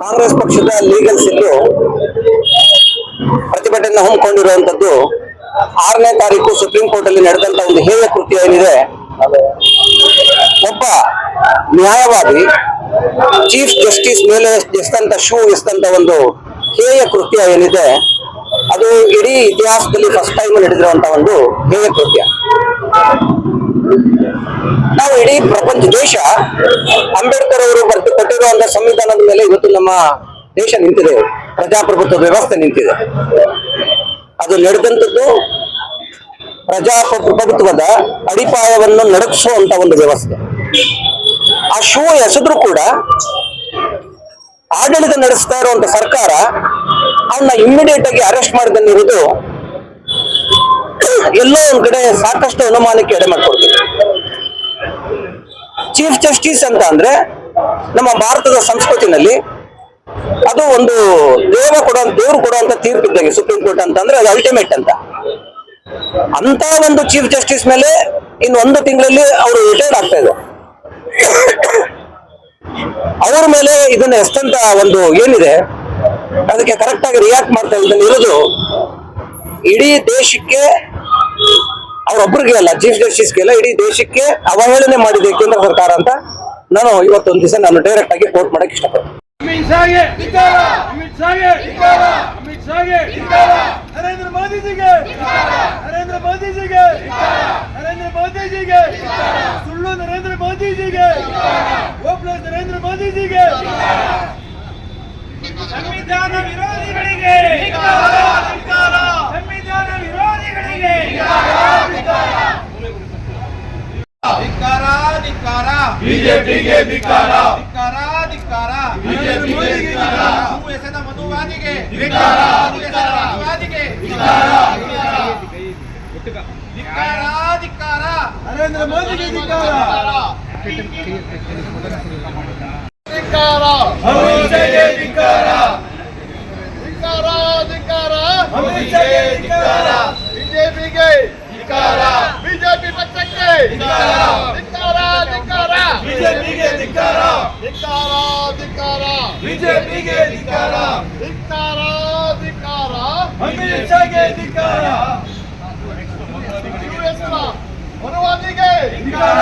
ಕಾಂಗ್ರೆಸ್ ಪಕ್ಷದ ಲೀಗಲ್ ಸಿಲ್ಲು ಪ್ರತಿಭಟನೆ ಹಮ್ಮಿಕೊಂಡಿರುವಂತದ್ದು ಆರನೇ ತಾರೀಕು ಸುಪ್ರೀಂ ಕೋರ್ಟ್ ಅಲ್ಲಿ ನಡೆದಂತ ಒಂದು ಹೇಯ ಕೃತ್ಯ ಏನಿದೆ, ಒಬ್ಬ ನ್ಯಾಯವಾದಿ ಚೀಫ್ ಜಸ್ಟಿಸ್ ಮೇಲೆ ಎಸ್ತಂತ ಶೂ ಎಸ್ತಂತ ಒಂದು ಹೇಯ ಕೃತ್ಯ ಏನಿದೆ, ಅದು ಇಡೀ ಇತಿಹಾಸದಲ್ಲಿ ಫಸ್ಟ್ ಟೈಮ್ ನಡೆದಿರುವಂತ ಒಂದು ಹೇಯ ಕೃತ್ಯ. ನಾವು ಇಡೀ ಪ್ರಪಂಚ ದೇಶ ಅಂಬೇಡ್ಕರ್ ಅವರು ಬರೆದು ಕೊಟ್ಟಿರುವಂತ ಸಂವಿಧಾನದ ಮೇಲೆ ಇವತ್ತು ನಮ್ಮ ದೇಶ ನಿಂತಿದೆ. ಪ್ರಜಾಪ್ರಭುತ್ವ ವ್ಯವಸ್ಥೆ ನಿಂತಿದೆ. ಅದು ನಡೆದಂಥದ್ದು ಪ್ರಜಾಪ್ರಭುತ್ವದ ಅಡಿಪಾಯವನ್ನು ನಡಗಿಸುವಂತ ಒಂದು ವ್ಯವಸ್ಥೆ. ಆ ಶೂ ಎಸೆದ್ರು ಕೂಡ ಆಡಳಿತ ನಡೆಸ್ತಾ ಇರುವಂತ ಸರ್ಕಾರ ಅವನ್ನ ಇಮ್ಮಿಡಿಯೇಟ್ ಆಗಿ ಅರೆಸ್ಟ್ ಮಾಡಿದಲ್ಲಿರುವುದು ಎಲ್ಲೋ ಒಂದ್ ಕಡೆ ಸಾಕಷ್ಟು ಅನುಮಾನಕ್ಕೆ ಎಡೆ ಮಾಡ್ಕೊಡ್ತೀವಿ ಚೀಫ್ ಜಸ್ಟಿಸ್ ಅಂತ ಅಂದ್ರೆ ನಮ್ಮ ಭಾರತದ ಸಂಸ್ಕೃತಿನಲ್ಲಿ ಅದು ಒಂದು ದೇವ ಕೊಡೋ ದೇವ್ರು ಕೊಡುವಂತ ತೀರ್ಪಿದ್ದಾಗೆ ಸುಪ್ರೀಂ ಕೋರ್ಟ್ ಅಂತಂದ್ರೆ ಅದು ಅಲ್ಟಿಮೇಟ್ ಅಂತ. ಅಂತ ಒಂದು ಚೀಫ್ ಜಸ್ಟಿಸ್ ಮೇಲೆ ಇನ್ನು ಒಂದು ತಿಂಗಳಲ್ಲಿ ಅವರು ರಿಟೈರ್ಡ್ ಆಗ್ತಾ ಇದೆ ಅವ್ರ ಮೇಲೆ ಇದನ್ನ ಎಷ್ಟಂತ ಒಂದು ಏನಿದೆ, ಅದಕ್ಕೆ ಕರೆಕ್ಟ್ ಆಗಿ ರಿಯಾಕ್ಟ್ ಮಾಡ್ತಾ ಇದನ್ನ ಇರೋದು ಇಡೀ ದೇಶಕ್ಕೆ ಅವ್ರೊಬ್ರಿಗೆ ಅಲ್ಲ ಚೀಫ್ ಜಸ್ಟಿಸ್ಗೆ ಅಲ್ಲ ಇಡೀ ದೇಶಕ್ಕೆ ಅವಹೇಳನೆ ಮಾಡಿದೆ ಕೇಂದ್ರ ಸರ್ಕಾರ ಅಂತ ನಾನು ಇವತ್ತೊಂದು ದಿವಸ ನಾನು ಡೈರೆಕ್ಟ್ ಆಗಿ ಕೋರ್ಟ್ ಮಾಡಕ್ಕೆ ಇಷ್ಟಪಡ್ತೀನಿ. ಅಮಿತ್ ಶಾಗೆ ಅಮಿತ್ ಶಾಗೆ ಅಮಿತ್ ಶಾಗೆ ನರೇಂದ್ರ ಮೋದಿಜಿಗೆ ನರೇಂದ್ರ ಮೋದಿಜಿಗೆ ನರೇಂದ್ರ ಮೋದಿಜಿಗೆ ಸುಳ್ಳು ನರೇಂದ್ರ ಮೋದಿಜಿಗೆ ಸಂವಿಧಾನ ವಿರೋಧಿಗಳಿಗೆ ಧಿಕ್ಕಾರ ಧಿಕ್ಕಾರ ಬಿಜೆಪಿಗೆ ಧಿಕ್ಕಾರ. ಧಿಕ್ಕಾರ ಧಿಕ್ಕಾರ. ಬಿಜೆಪಿಗೆ ಧಿಕ್ಕಾರ. ಹೂ ಎಸೆದ ಮಧುವಾದಿಗೆ. ಧಿಕ್ಕಾರ. ಹೂ ಎಸೆದ ಮಧುವಾದಿಗೆ. ಧಿಕ್ಕಾರ. ಧಿಕ್ಕಾರ ಧಿಕ್ಕಾರ. ನರೇಂದ್ರ ಮೋದಿಗೆ ಧಿಕ್ಕಾರ. ಧಿಕ್ಕಾರ. ಅಮಿತ್ ಶಾಗೆ ಧಿಕ್ಕಾರ. ಧಿಕ್ಕಾರ ಧಿಕ್ಕಾರ. ಅಮಿತ್ ಶಾಗೆ ಧಿಕ್ಕಾರ. ಬಿಜೆಪಿಗೆ ಧಿಕ್ಕಾರ. ಬಿಜೆಪಿ ಪಕ್ಷಕ್ಕೆ. ಧಿಕ್ಕಾರ ಧಿಕ್ಕಾರ ಬಿಜೆಪಿಗೆ ಧಿಕ್ಕಾರ ಧಿಕ್ಕಾರ ಬಿಜೆಪಿಗೆ ಧಿಕ್ಕಾರ. ಧಿಕ್ಕಾರ ಧಿಕ್ಕಾರ ಅಮಿತ್ ಶಾಗೆ ಧಿಕ್ಕಾರ. ಯುಎಸ್ನ ಧಿಕ್ಕಾರ.